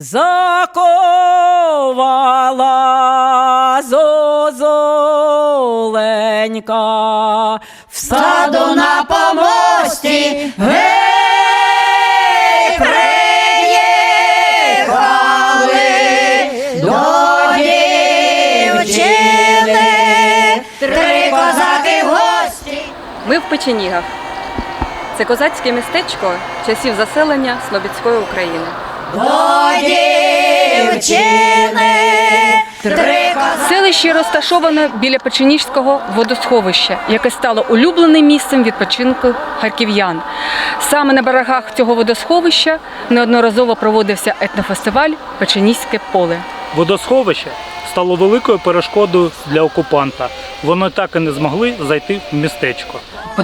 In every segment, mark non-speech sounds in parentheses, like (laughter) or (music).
Заковала зозоленька в саду на помості. Гей, приїхали до дівчини, три козаки в гості. Ми в Печенігах. Це козацьке містечко часів заселення Слобідської України. До дівчини. Селище розташоване біля Печеніжського водосховища, яке стало улюбленим місцем відпочинку харків'ян. Саме на берегах цього водосховища неодноразово проводився етнофестиваль Печеніське поле. Водосховище стало великою перешкодою для окупанта. Вони так і не змогли зайти в містечко.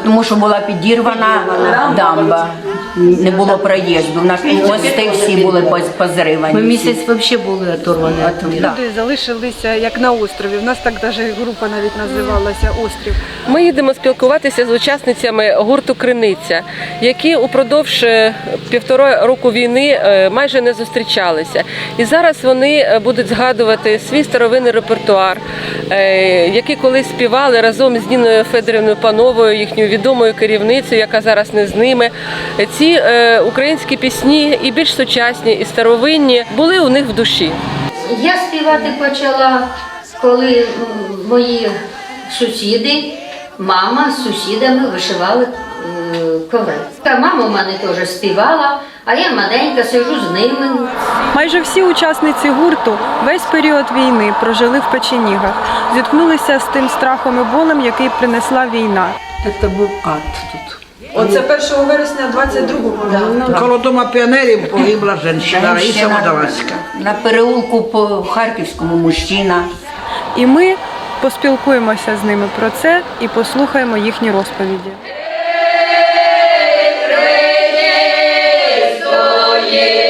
Тому що була підірвана дамба, не було проїзду. Наші мости всі були поз- позривані. Ми місяць взагалі були оторвані. Люди залишилися як на острові. У нас так навіть група навіть називалася Острів. Ми їдемо спілкуватися з учасницями гурту Криниця, які упродовж е, півтора року війни е, майже не зустрічалися. І зараз вони е, будуть згадувати свій старовинний репертуар, який колись співали разом з Ніною Федорівною Пановою, їхньою відомою керівницею, яка зараз не з ними. Ці е, українські пісні і більш сучасні, і старовинні були у них в душі. Я співати почала, коли мої сусіди, мама з сусідами вишивали е, коври. Та мама в мене теж співала, а я маленька сижу з ними. Майже всі учасниці гурту весь період війни прожили в печенігах, зіткнулися з тим страхом і болем, який принесла війна. Це був ад тут. Оце 1 вересня 22-го. Коло дома піонерів погибла жінка Раїса Женщина Водолазька. на переулку по Харківському мужчина. І ми поспілкуємося з ними про це і послухаємо їхні розповіді. Печеніги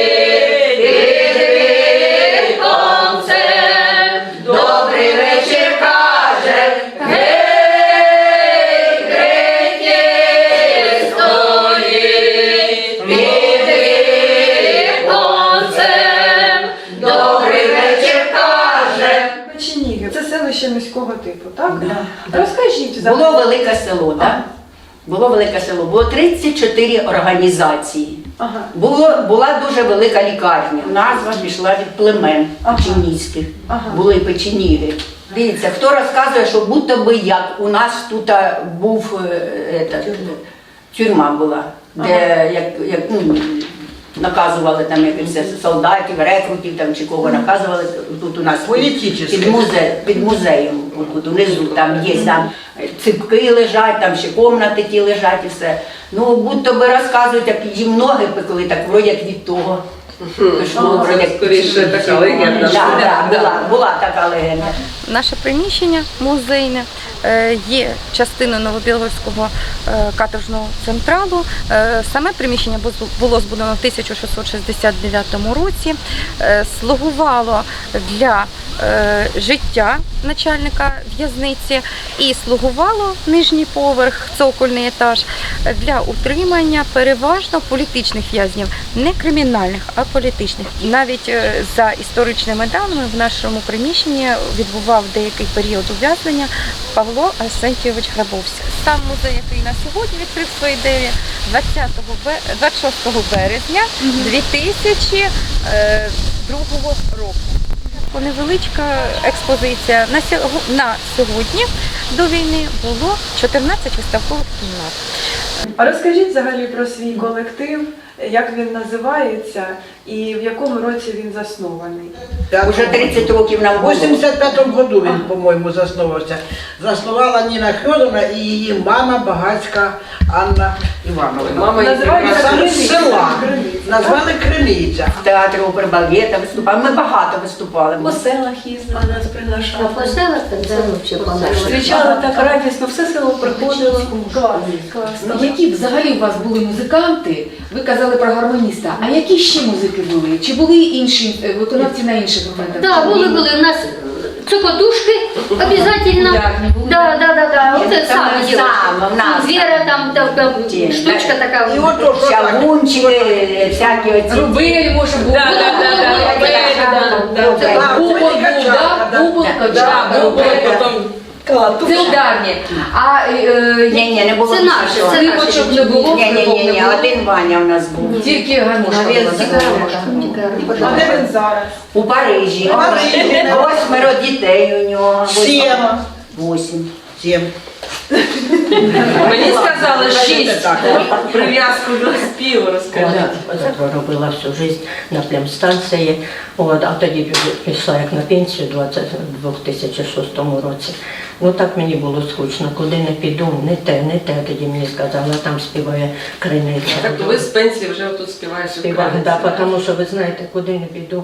селище міського типу, так? Розкажіть Було велике село, так? Було велике село, було 34 організації. Ага. Було, була дуже велика лікарня. Назва пішла від племен печенігських. Ага. Були печеніги. Дивіться, хто розказує, що будто би як у нас тут був е, этот, тюрма була, де як, як ну, наказували там якихось солдатів, рекрутів там чи кого наказували. Тут у нас Політичне. під, музе, під музеєм, от, тут унизу там є там ципки лежать, там ще комнати ті лежать і все. Ну, будь-то би розказують, як їм ноги пекли, так вроді як від того. Пішло, скоріше така легенда. Да, да, була, така легенда. Наше приміщення музейне е, є частиною Новобілгорського е, каторжного централу. Е, Саме приміщення бу- було збудовано в 1669 році, е, слугувало для е, життя начальника в'язниці і слугувало нижній поверх, цокольний етаж для утримання переважно політичних в'язнів, не кримінальних, а політичних. Навіть е, за історичними даними в нашому приміщенні відбував деякий період ув'язнення Павло Арсентійович Грабовський. Сам музей, який на сьогодні відкрив свої двері 26 березня 2002 року. Невеличка експозиція. На сьогодні до війни було 14 виставкових кімнат. А розкажіть взагалі про свій колектив, як він називається і в якому році він заснований. Уже 30 років нам У було. 85-му году він, по-моєму, заснувався. Заснувала Ніна Федоровна і її мама Багацька Анна Івановна. Мама Називається саме з Криниця. села. Криниця. Назвали Криниця. В театрі опер балета виступали. Ми багато виступали. По селах їздили, нас А приглашали. по селах так взагалі по-нашому. Зустрічали так радісно, все село приходило. Класно. Які взагалі у вас були музиканти? Ви казали про гармоніста. А які ще музики були? Чи були інші е, виконавці на інших моментах? Так, були, були. У нас цокотушки обов'язково. Ударні були? Да, да, да, да. Ні, Оце це саме ми діло. саме, в нас. Звіра там, там, там штучка така. І ото що так. Щавунчики, всякі оці. Рубель, може, був. Да, да, да, да. Бубон да? Бубон, Да. Бубон, Це ударні. А е, Ні, ні, не було Це наше, нічого. це наше. скрипочок не було? Ні, ні, ні, ні, один Ваня у нас був. Тільки гармошка була. Тільки так? гармошка. А де він зараз? У Парижі. У Парижі. Восьмеро дітей у нього. Сім. Восім. Сім. Мені сказали шість. Прив'язку до співу розкажи. Я робила всю життя на племстанції, от, а тоді пішла як на пенсію у 20 2006 році. Ну так мені було скучно, куди не піду, не те, не те. Тоді мені сказали, там співає криниця. Так ви з пенсії вже тут співаєш. Співаю, да, тому що ви знаєте, куди не піду.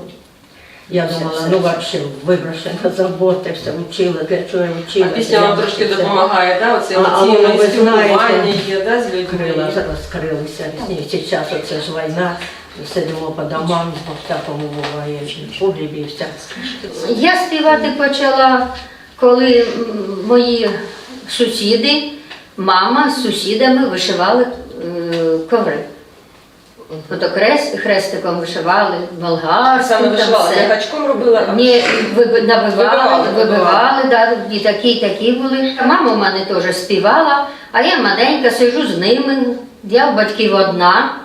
Я думала, ну взагалі виброшена заботи, все вчила, для чого я вчила. А пісня вам трошки допомагає, да? Оце емоційне спілкування є, да, з людьми? Крила розкрилися. І зараз оце ж війна, сидимо по домам, по всякому буває, в погрібі і вся. Я співати почала, коли мої сусіди, мама з сусідами вишивали е, коври. Ото хрест, хрестиком вишивали, болгарським, Саме вишивала, все. не гачком робила, Ні, виби- набивали, Вибивали, вибивали, да, і такі, і такі були. Мама в мене теж співала, а я маленька, сижу з ними. Я у батьків одна,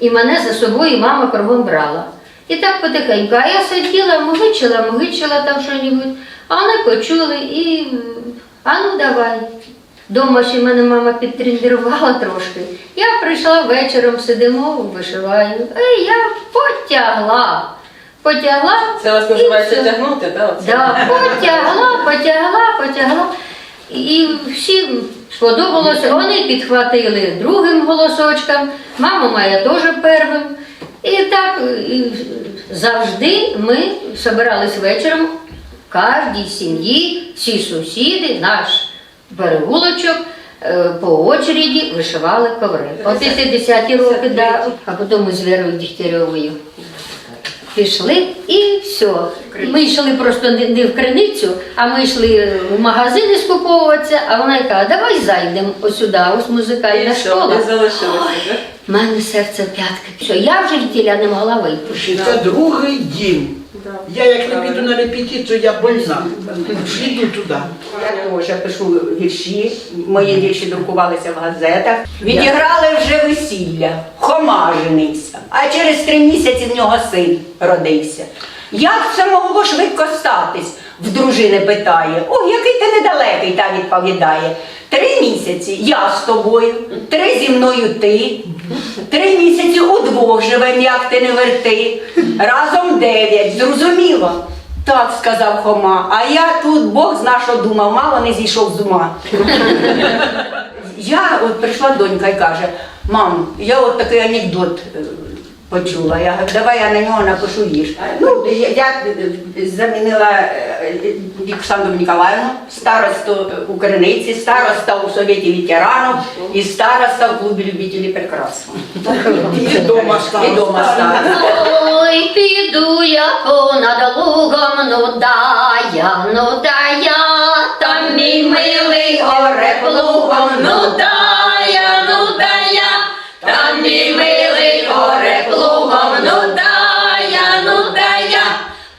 і мене за собою мама кругом брала. І так потихеньку. А я сиділа, мугичила, мугичила там що-небудь, а вони почули і а ну давай. Дома ще мене мама підтренувала трошки. Я прийшла вечором, сидимо, вишиваю. І я потягла. Потягла. Це вас називається тягнути, да? Да, потягла, потягла, потягла. І всім сподобалося. Вони підхватили другим голосочком, мама моя теж первим. І так і завжди ми збирались вечором в кожній сім'ї, всі сусіди, наш переулочок. е, По очереді вишивали коври. По 50-ті роки, да. а потім з Вірою Дігтярьовою пішли і все. Ми йшли просто не, в криницю, а ми йшли в магазини скуповуватися, а вона каже, давай зайдемо сюди, ось музикальна І школа. У мене серце в п'ятки. Все, я вже тіля не могла вийти. Це другий дім. Я як не піду на репетицію, я больна. Йду туди. Я теж пишу вірші, мої вірші друкувалися в газетах. Відіграли вже весілля, Хома женився, а через три місяці в нього син родився. Як це могло швидко статись? В дружини питає. О, який ти недалекий, та відповідає. Три місяці я з тобою, три зі мною ти. Три місяці удвох живем, як ти не верти. Разом дев'ять, зрозуміло. Так сказав Хома, а я тут Бог зна, що думав, мало не зійшов з ума. Я от прийшла донька і каже: мам, я от такий анекдот е, почула. Я говорю, давай я на нього напишу вірш. Ну, я, я е, замінила е, Олександру Ніколаївну, старосту у Криниці, староста у Совєті ветеранів і староста в клубі любителів прекрасного. І дома стала. І дома стала. Ой, піду я понад лугом, ну да я, ну да я, там мій милий горе плугом, ну да я, ну да я, там мій милий горе плугом, ну да я, ну да я,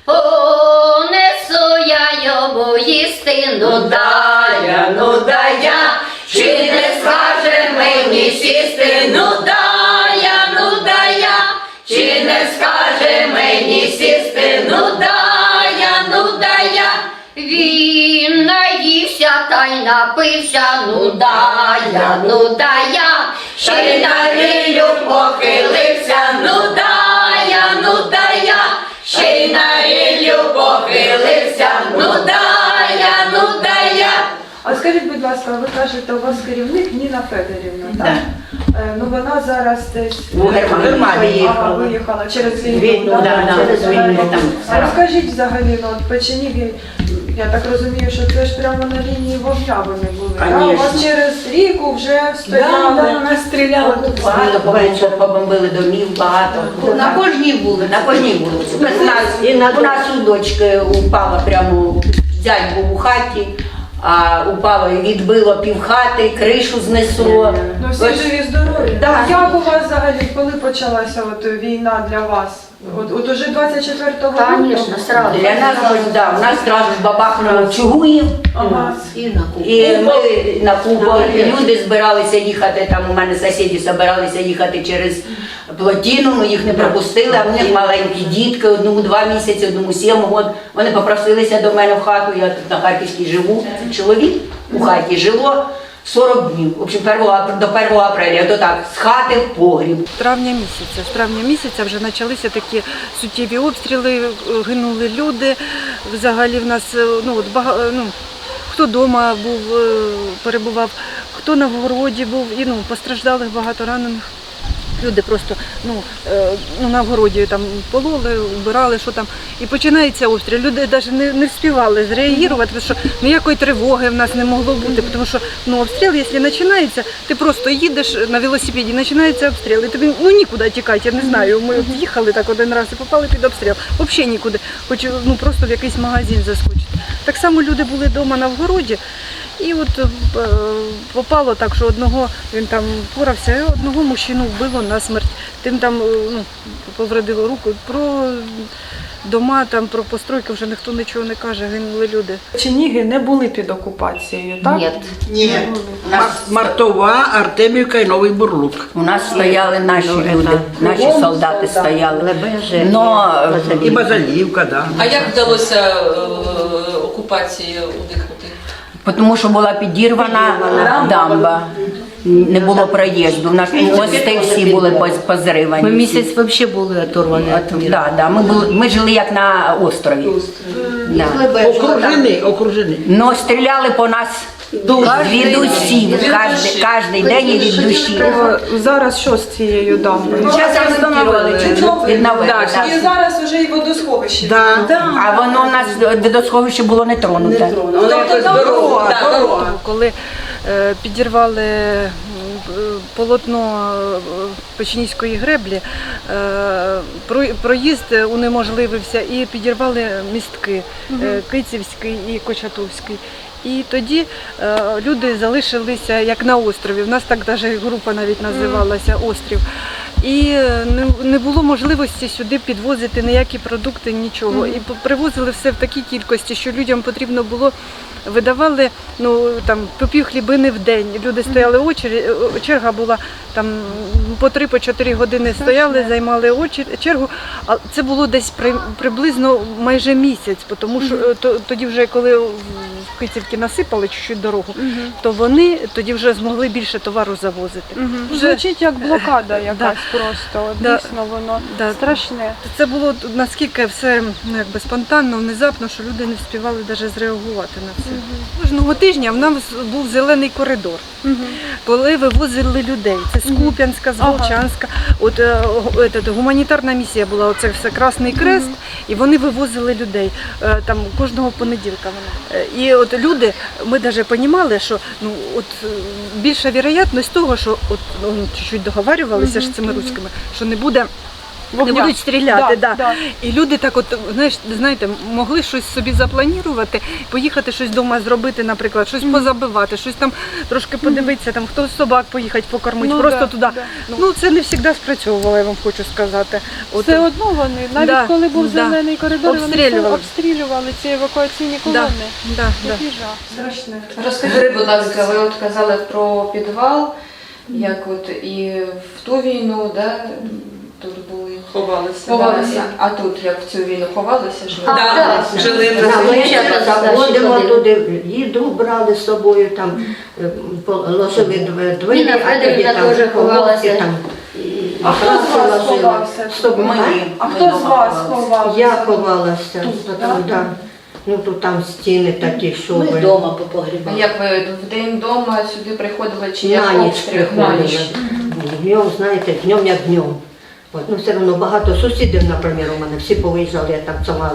понесу я йому їсти, ну да я, ну да я, чи не скаже мені сісти, ну да я, ну да я, чи не скаже мені сісти, ну да я, ну да я, він наївся та й напився, ну да я, ну да я, ще й на ріллю похилився, ну да я, ну да я, ще й на ріллю похилився, ну да я, ну да я. А скажіть, будь ласка, ви кажете, у вас керівник Ніна Федорівна, так? Да. Е, Ну вона зараз десь У Германії Германії. а, поїхала. виїхала через війну. Війну, да, да, Через війну там. А розкажіть взагалі, ну от Печеніги, я так розумію, що це ж прямо на лінії вогня вони були. так? У вас через ріку вже стояли. нас стріляли тут. Багато побомбили, побомбили домів, багато. На кожній вулиці. На кожній вулиці. У нас, у нас у дочки упала прямо, зять був у хаті, а упало і відбило півхати, кришу знесло. Ну всі Ось- живі здорові. Да. Як у вас взагалі, коли почалася от війна для вас? От, от уже 24-го Звісно, сразу. Для нас, да, у нас одразу ж бабахнуло Чугуїв. Ага. І на кухню. І ми на Кубу люди збиралися їхати, там у мене сусіди збиралися їхати через плотину, ну їх не пропустили, а в них маленькі дітки, одному два місяці, одному сім год. Вони попросилися до мене в хату, я тут на Харківській живу. Чоловік у хаті жило 40 днів, в общем, 1 до 1 апреля, то так, з хати в погріб. травня місяця. З травня місяця вже почалися такі суттєві обстріли, гинули люди. Взагалі в нас е, ну, от е, ну, хто вдома був, е, перебував, хто на городі був, і ну, постраждалих багато ранених. Люди просто ну, е, ну, на городі там пололи, вбирали, що там. І починається обстріл. Люди навіть не, не встигали зреагувати, тому що ніякої тривоги в нас не могло бути, тому що ну, обстріл, якщо починається, ти просто їдеш на велосипеді, починається обстріл, і тобі ну, нікуди тікати, я не знаю. Ми їхали так один раз і попали під обстріл. Взагалі нікуди. Хоч ну, просто в якийсь магазин заскочити. Так само люди були вдома на вгороді. І от е, попало так, що одного він там порався, і одного мужчину вбило на смерть. Тим там е, ну, повредило руку. Про дома, там, про постройки вже ніхто нічого не каже, гинули люди. Черніги не були під окупацією, так? Ні. Ні. Нас, Мартова, Артемівка і Новий Бурлук. у нас стояли наші люди, наші солдати стояли. Но І Базалівка, да. А як вдалося е, окупації уникнути? Тому що була підірвана дамба. Не було проїзду. У нас мости всі були поз- позривані. Ми місяць взагалі були оторвані. От, да, да, ми, були, ми жили як на острові. Да. Окружений, окружений. Ну, стріляли по нас від душі, кожен, день і від душі. Е, Зараз що з цією дамбою? Зараз встановили, відновили. Да. і зараз вже і водосховище. Да. А воно у нас водосховище було не тронуте. Коли е, підірвали е, полотно е, греблі, е, проїзд унеможливився і підірвали містки е, Кицівський і Кочатовський. І тоді е, люди залишилися як на острові. У нас так навіть група навіть називалася Острів. І е, не, було можливості сюди підвозити ніякі продукти, нічого. І привозили все в такій кількості, що людям потрібно було видавали ну там по пів хлібини в день. Люди стояли очері, черга була там по три, по чотири години стояли, займали очер- чергу. А це було десь при, приблизно майже місяць, тому що е, то, тоді вже коли в Кицівки насипали чуть-чуть дорогу, то вони тоді вже змогли більше товару завозити. Вже- Звучить як блокада (laughs) якась просто. От Да. Дійсно воно Да. страшне. Це було наскільки все ну, якби спонтанно, внезапно, що люди не встигали навіть зреагувати на це. Кожного тижня в нас був зелений коридор, коли вивозили людей. Це з Куп'янська, з Ага. Волчанська. От е, гуманітарна місія була, оце все Красний Крест, і вони вивозили людей е, там кожного понеділка. Вона. Е, І от люди, ми навіть розуміли, що ну от е, більша вірогідність того, що от ну, чуть-чуть договарювалися ж з цими руськими, що не буде. Не будуть стріляти, Да, да, да. І люди так, от знаєш, знаєте, могли щось собі запланувати, поїхати щось вдома зробити, наприклад, щось позабивати, щось там трошки подивитися, там хто собак поїхати покормити, Ну, просто да, туди. да. Ну це не завжди спрацьовувало, я вам хочу сказати. От, Все одно вони, навіть Да, коли був да. зелений коридор, Обстрілювали. все обстрілювали ці евакуаційні колони. да, да. Страшне. Розкажіть, будь ласка, ви от казали про підвал, як от і в ту війну, да, тут були. Ховалися. Ховалися, а тут як в цю війну ховалися? А, так. жили на ми ще заходимо туди, їду брали з собою, там е, двері, Ніна а тоді Федорівна там теж ховалася. ховалки, там, А хто з вас ложили. ховався? З собою. Ми- А хто з вас ховався? Я ховалася, Тут, там, да? да. Ну тут там стіни такі, що Ми ви. вдома по А погрібах. як ви в день вдома сюди приходили чи як На ніч обстріл? Днем, знаєте, днем як днем. От, ну, все одно багато сусідів, наприклад, у мене всі повиїжджали, я там сама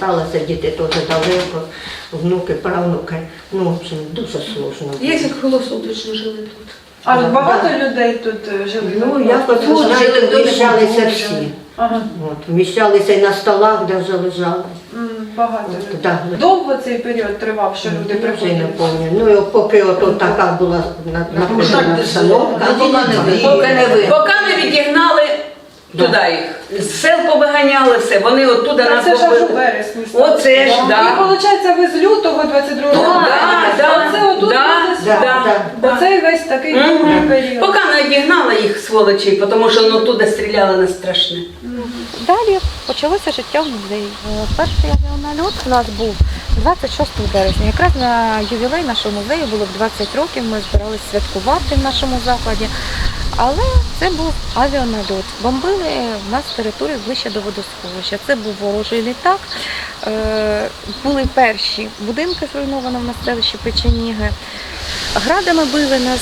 залишилася, діти теж далеко, внуки, правнуки. Ну, в общем, дуже сложно. Як круглосуточно жили тут? А багато людей тут е, жили? Ну, якось, Тут знаєте, вміщалися всі. Ага. От, вміщалися і на столах, де вже лежали. Багато От, людей. да. Довго цей період тривав, що люди вже й не пам'ятаю. Ну, і поки ото така була на- напружена обстановка. Поки не відігнали. Туди їх. З сел повиганяли все, вони оттуда Та нас це ж аж у побили. вересні. стало. Оце ж, І да. виходить, ви з лютого 22 Ну, року. да, да, Оце отут да, буде да, да. Оцей весь такий Мгм. період. Поки не одігнала їх сволочі, тому що ну, туди стріляли на страшне. Далі почалося життя в музеї. Е, Перший авіанальот у нас був 26 березня. Якраз на ювілей нашого музею було б 20 років. Ми збиралися святкувати в нашому закладі. Але це був авіанальот. Бомбили в нас територію ближче до водосховища. Це був ворожий літак. Е, Були перші будинки зруйновано в нас селищі Печеніги. Градами били нас,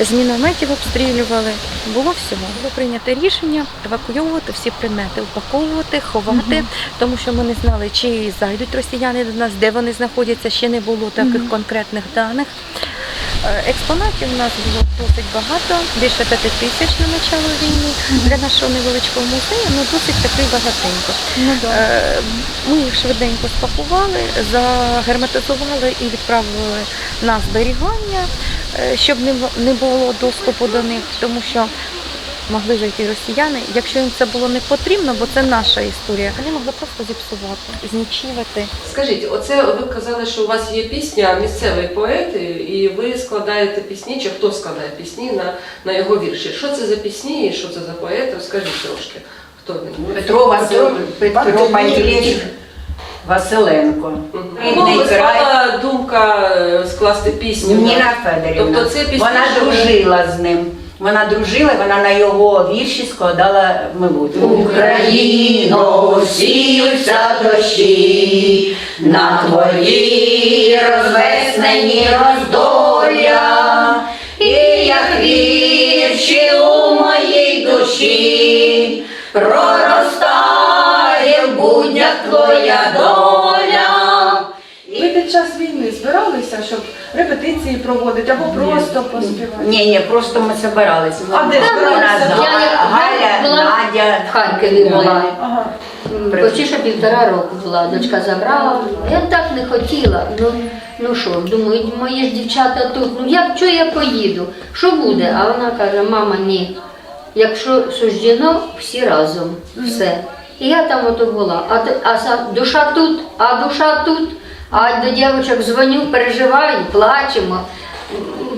з мінометів обстрілювали. Було всього. Було прийнято рішення евакуйовувати всі предмети, упаковувати, ховати, тому що ми не знали, чи зайдуть росіяни до нас, де вони знаходяться, ще не було таких конкретних даних. Е, Експонатів у нас було досить багато, більше п'яти тисяч на начало війни. Для нашого невеличкого музею ну досить такий багатенько. Е, Ми їх швиденько спакували, загерметизували і відправили на зберігання, щоб не бу- не було доступу до них, тому що могли зайти росіяни. Якщо їм це було не потрібно, бо це наша історія, вони могли просто зіпсувати, знічувати. Скажіть, оце ви казали, що у вас є пісня місцевий поет, і ви складаєте пісні, чи хто складає пісні на, на його вірші? Що це за пісні і що це за поет? Розкажіть трошки. Хто він? Петро Васил, Петро Пантелеич Василенко. Кому Рідний край. спала думка е, скласти пісню? Ніна Федорівна. Тобто це пісні, вона що дружила з ним. Вона дружила, вона на його вірші складала мелодію. Україно, сіються дощі, на твої розвеснені роздоля, і як вірші у моїй душі, проростає в буднях твоя доля. Збиралися, щоб репетиції проводити або просто поспівати? Ні, ні, просто ми збиралися. А де збиралися? Галя, була Надя. в Харкові була. Ага. Почти що півтора року була, дочка забрала. Я так не хотіла. Ну, ну що, думаю, мої ж дівчата тут, ну як що я поїду? Що буде? А вона каже, мама, ні. Якщо суждено, всі разом. Все. І я там ото була. А, а душа тут, а душа тут. А до дівчинок дзвоню, переживаю, плачемо,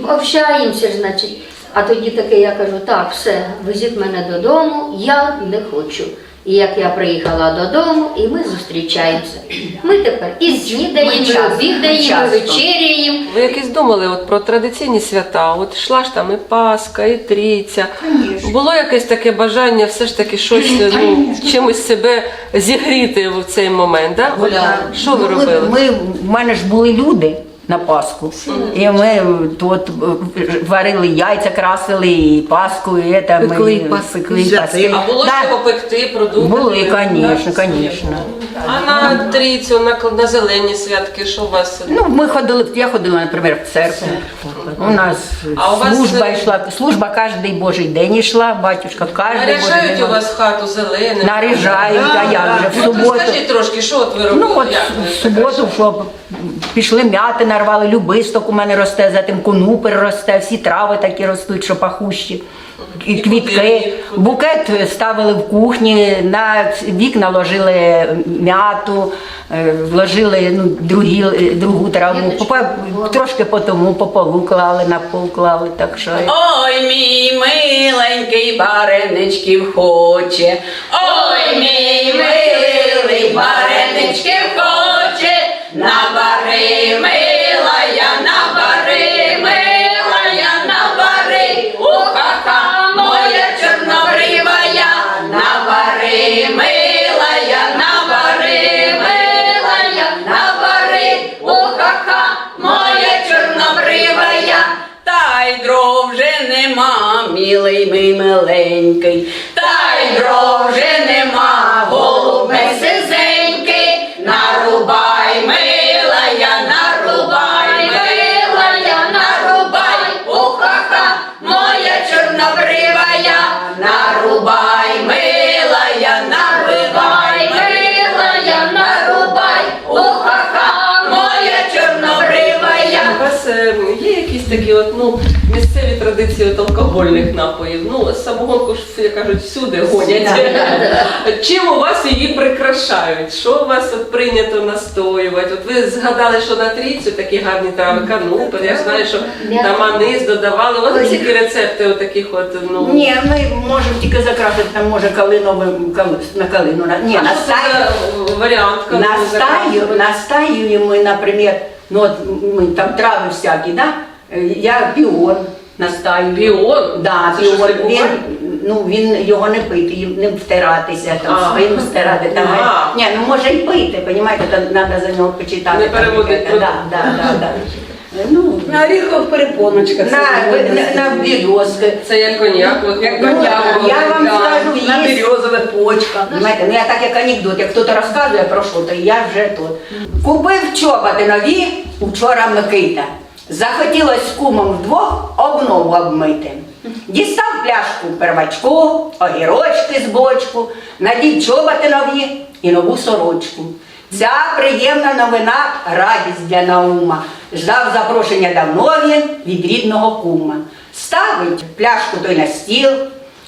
общаємося, значить. А тоді таке я кажу, так, все, везіть мене додому, я не хочу. І як я приїхала додому, і ми зустрічаємося. Ми тепер і снідаємо, Ми і обідаємо, вечеряємо. Ви якось думали от про традиційні свята? От йшла ж там і Пасха, і Трійця. Було якесь таке бажання все ж таки щось ну, чимось себе зігріти в цей момент, да? Що ви Ну, робили? Ми, в мене ж були люди на Пасху. І ми тут варили яйця, красили, і Пасху, і це ми Пекли паски. А було Да, чого пекти, продукти? Були, звісно, звісно. А на трійцю, на, на зелені святки, що у вас? Ну, ми ходили, я ходила, наприклад, в церкву. У нас А у вас служба йшла, служба кожен божий день йшла, батюшка кожен божий Наряжають день. у вас хату зеленим? Наряжають, а як же, в суботу. розкажіть трошки, що от ви робили? Ну от Як ви в суботу, що пішли м'яти, нарвали, любисток у мене росте, затим конупер росте, всі трави такі ростуть, що пахущі. І куди квітки, їх? букет ставили в кухні, на вікна ложили м'яту, е, вложили ну, другі, другу траву, Попа- трошки по тому по полу клали, на пол клали, так що. Ой, мій миленький бареничків хоче, ой, мій милий бареничків хоче, набари, милая, й дров вже нема, милий мій миленький, та й дров вже такі от, ну, місцеві традиції от алкогольних напоїв. Ну, самогонку ж, як кажуть, всюди гонять. Чим у вас її прикрашають? Що у вас от прийнято настоювати? От ви згадали, що на трійцю такі гарні трави, канупи, я ж знаю, що там анис додавали. У вас рецепти от таких от, ну... Ні, ми можемо тільки закрасити, там може калиновим кали- на калину. на- Ні, на стаю. варіант? калину Настаю, закрашувати? настаю ми, наприклад, ну от ми там трави всякі, да? Я піон настаю. Піон? Да, Це піон. Він, ну, він його не пити, їм не втиратися, там, А. спину стирати. Там. А. Ні, ну може й пити, розумієте, то треба за нього почитати. Не там, переводить яке- продукт. Да, да, да, да. Ну, На оріхових перепоночках. на, на, на березки. Це як коньяк, виходить. Як коньяк, Ну, я вам скажу, на є- березових почках. Знаєте, ну я так як анекдот, як хтось розказує про що, то я вже тут. Купив чоботи нові вчора Микита. Захотілось кумом вдвох обнову обмити. Дістав пляшку первачку, огірочки з бочку, надів чоботи нові і нову сорочку. Ця приємна новина радість для Наума. Ждав запрошення давно він від рідного кума. Ставить пляшку той на стіл,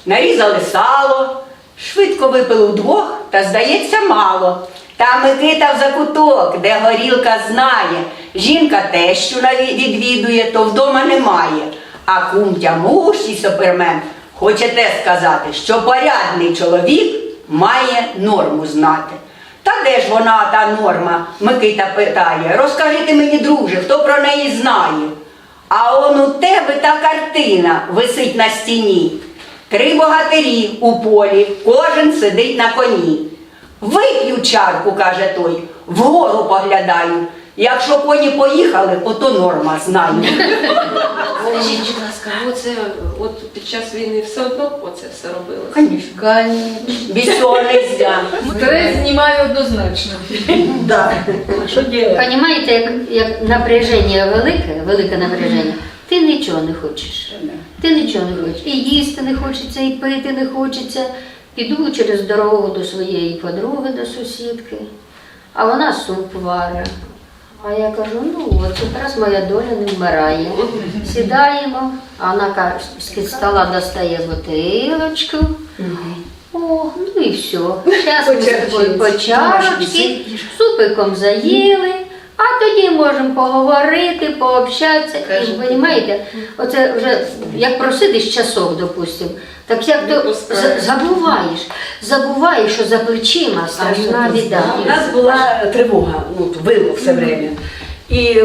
нарізали сало, швидко випили вдвох, та здається мало. Та Микита в закуток, де горілка знає. Жінка тещу наві- відвідує, то вдома немає. А кум тямуш і супермен хоче те сказати, що порядний чоловік має норму знати. Та де ж вона, та норма? Микита питає. Розкажи ти мені, друже, хто про неї знає? А он у тебе та картина висить на стіні. Три богатирі у полі, кожен сидить на коні. Вип'ю чарку, каже той, вгору поглядаю. Якщо коні поїхали, ото норма знаю. Скажіть, будь ласка, оце от під час війни все одно оце все робили? Без цього не можна. Стрес знімає однозначно. Да. А що робити? Понимаєте, як, як напряження велике, велике напряження, ти нічого не хочеш. Ти нічого не хочеш. І їсти не хочеться, і пити не хочеться. Піду через дорогу до своєї подруги, до сусідки, а вона суп варить. А я кажу, ну от якраз моя доля не вмирає. Сідаємо, а вона з-під стола достає бутилочку. О, ну і все. Зараз ми з тобою по чарочці, супиком заїли, можемо поговорити, пообщатися. І розумієте, оце вже як просидиш часок, допустимо, так як то забуваєш, забуваєш, що за плечима страшна біда. У нас була тривога, ну, вило все время. І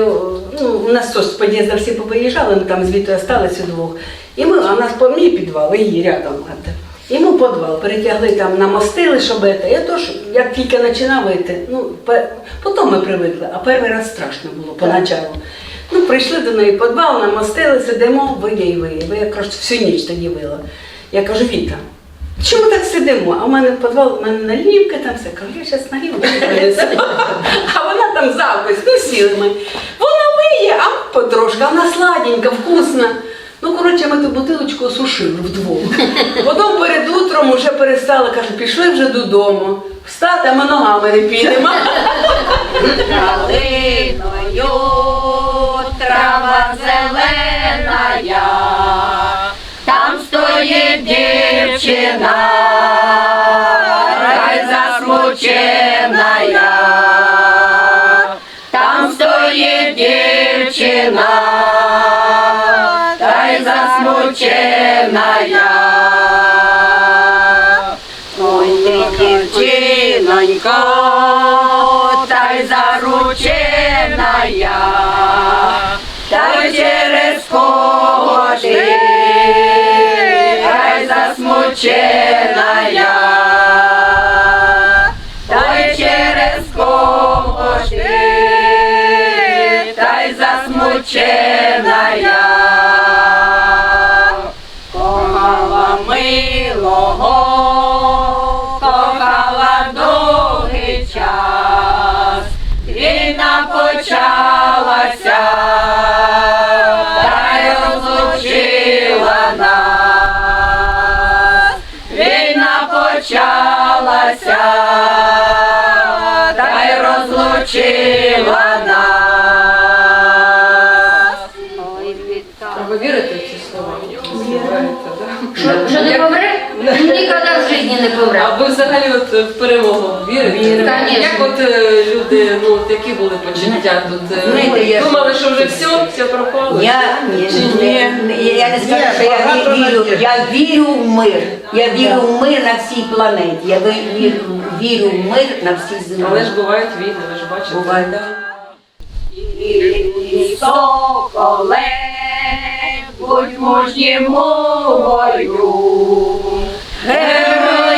ну, у нас теж з під'їзду всі повиїжджали, ми там звідти залишилися удвох. І ми, а у нас по мій підвал, і її рядом. Хата. І ми в підвал перетягли там, намостили, щоб це. Я теж, як тільки починав йти, ну, потім ми привикли, а перший раз страшно було поначалу. Ну, прийшли до неї в підвал, намостили, сидимо, виє і виє. Бо я кажу, всю ніч тоді вила. Я кажу, Віта, чому так сидимо? А в мене в підвал, у мене налівка там все. Кажу, я зараз налівку принесу. (laughs) А вона там запис, ну сіли ми. Вона виє, а потрошки, а вона сладенька, вкусна. Ну, коротше, ми ту бутилочку осушили вдвох. Потім перед утром вже перестали, кажу, пішли вже додому. Встати, а ми ногами не підемо. Калиною трава зелена, там стоїть дівчина, рай засмучена, дівчинонько, та й заручена я, та й через кого ти, та взагалі от в перемогу вірите? Конечно. Як от е, люди, ну от які були почуття тут? Е, Знаєте, я- Думали, що вже все, все пропало? Я, Чи ні? не, я не скажу, що я ві- вірю. Я вірю в мир. Я вірю в мир на всій планеті. Я ви- вірю, вірю в мир на всій землі. Але ж бувають війни, ви ж бачите. Буває, да. Соколе, будь мужнім мовою, героєм